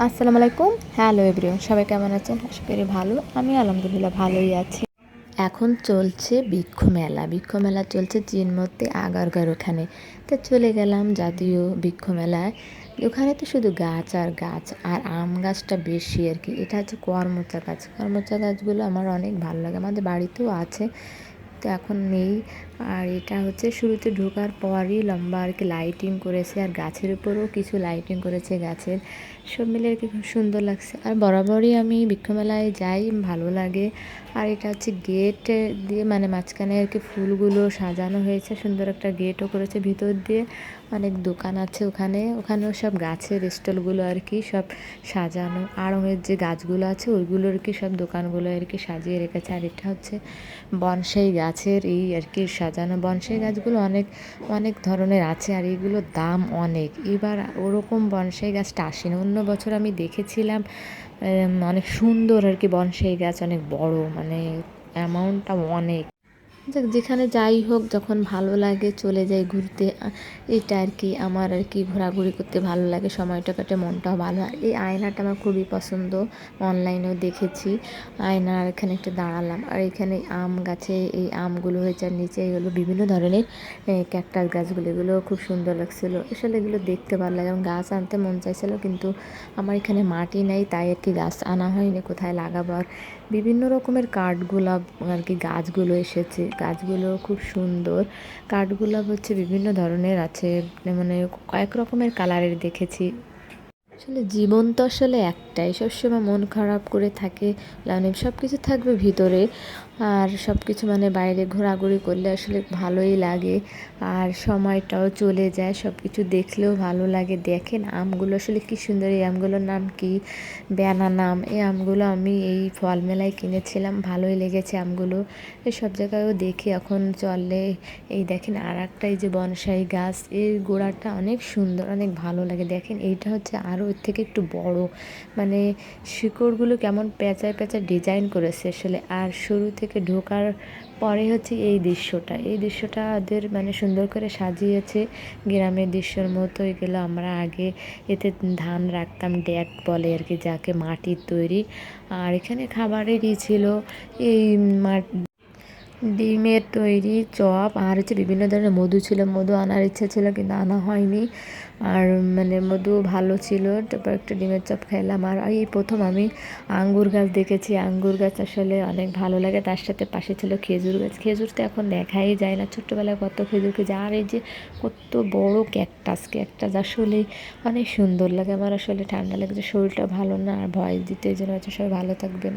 আসসালামু আলাইকুম। Hello everyone সবাই কেমন আছেন? আশা করি ভালো। আমি আলহামদুলিল্লাহ ভালোই আছি। এখন চলছে বৃক্ষ মেলা। বৃক্ষ মেলা চলছে চিনমতে আগারগার ওখানে। তো চলে গেলাম জাতীয় বৃক্ষ মেলায়। ওখানে তো শুধু গাছ আর গাছ আর আম গাছটা বেশি আর কি। এটা হচ্ছে কর্মচা গাছ কর্মচা গাছগুলো আমার অনেক ভালো লাগে। আমাদের বাড়িতেও আছে। তো এখন নেই। আর এটা হচ্ছে শুরুতে ঢোকার পরই লম্বা আর কি লাইটিং করেছে আর গাছের উপরেও কিছু লাইটিং করেছে গাছের। সব মিলে আর কি খুব সুন্দর লাগছে। আর বরাবরই আমি বৃক্ষমেলায় যাই, ভালো লাগে। আর এটা হচ্ছে গেট দিয়ে মানে মাঝখানে আর কি ফুলগুলো সাজানো হয়েছে। সুন্দর একটা গেটও করেছে ভিতর দিয়ে। অনেক দোকান আছে ওখানে। ওখানেও সব গাছের স্টলগুলো আর কি সব সাজানো। আড়ঙের যে গাছগুলো আছে, ওইগুলো আর কি সব দোকানগুলো আর কি সাজিয়ে রেখেছে। আর এটা হচ্ছে বনসাই গাছের এই আর কি সাজানো বনসাই গাছগুলো অনেক অনেক ধরনের আছে আর এইগুলো দাম অনেক। এবার ওরকম বনসাই গাছটা আসেনি। অন্য বছর আমি দেখেছিলাম অনেক সুন্দর আর কি বনসাই গাছ, অনেক বড় মানে অ্যামাউন্টটা অনেক। যেখানে যাই হোক, যখন ভালো লাগে চলে যাই ঘুরতে এটা আর কি, আমার আর কি ঘোরাঘুরি করতে ভালো লাগে, সময়টা কাটে, মনটাও ভালো। হয় এই আয়নাটা আমার খুবই পছন্দ, অনলাইনেও দেখেছি, আয়নার এখানে একটু দাঁড়ালাম, আর এখানে আম গাছে, এই আমগুলো হয়েছে, আর নিচে এগুলো বিভিন্ন ধরনের ক্যাকটাস গাছগুলো, এগুলো খুব সুন্দর লাগছিল। আসলে এগুলো দেখতে ভালো লাগে এবং গাছ আনতে মন চাইছিলো, কিন্তু আমার এখানে মাটি নেই, তাই আর কি গাছ আনা হয়নি, কোথায় লাগাবো আর বিভিন্ন রকমের কাঠগোলাপ আর কি গাছগুলো এসেছে। গাছগুলো খুব সুন্দর। কাঠগোলাপ হচ্ছে বিভিন্ন ধরনের আছে। মানে কয়েক রকমের কালারের দেখেছি। আসলে জীবন তো আসলে একটাই। সবসময় মন খারাপ করে থাকে মানে সব কিছু থাকবে ভিতরে। আর সব কিছু মানে বাইরে ঘোরাঘুরি করলে আসলে ভালোই লাগে। আর সময়টাও চলে যায় সব কিছু দেখলেও ভালো লাগে। দেখেন আমগুলো আসলে কী সুন্দর, এই আমগুলোর নাম কি? নাম। এই আমগুলো আমি এই ফল মেলায় কিনেছিলাম, ভালোই লেগেছে আমগুলো। এই সব জায়গায়ও দেখি, এখন চললে এই দেখেন আর একটা এই যে বনসাই গাছ এর গোড়াটা অনেক সুন্দর, অনেক ভালো লাগে। দেখেন এইটা হচ্ছে আরও এর থেকে একটু বড়। মানে শিকড়গুলো কেমন পেঁচায় পেঁচা ডিজাইন করেছে আসলে। আর শুরু থেকে ঢোকার পরে হচ্ছে এই দৃশ্যটা। এই দৃশ্যটা ওদের মানে সুন্দর করে সাজিয়েছে গ্রামের দৃশ্যর মতো। এগুলো আমরা আগে এতে ধান রাখতাম ড্যাক বলে আর কি, যাকে মাটির তৈরি। আর এখানে খাবারেরই ছিল। এই ডিমের তৈরি চপ, আর হচ্ছে বিভিন্ন ধরনের মধু ছিল, মধু আনার ইচ্ছা ছিল কিন্তু আনা হয়নি। আর মানে মধু ভালো ছিল, তারপর একটা ডিমের চপ খেলাম। আর এই প্রথম আমি আঙ্গুর গাছ দেখেছি। আঙ্গুর গাছ আসলে অনেক ভালো লাগে। তার সাথে পাশে ছিল খেজুর গাছ। খেজুর তো এখন দেখাই যায় না। ছোট্টবেলায় কত খেজুর খেয়েছে। আর এই যে কত বড় ক্যাকটাস ক্যাকটাস আসলে অনেক সুন্দর লাগে। আমার আসলে ঠান্ডা লাগছে শরীরটা ভালো না। আর ভয় দিতে এই জন্য সবাই ভালো থাকবে থাকবেন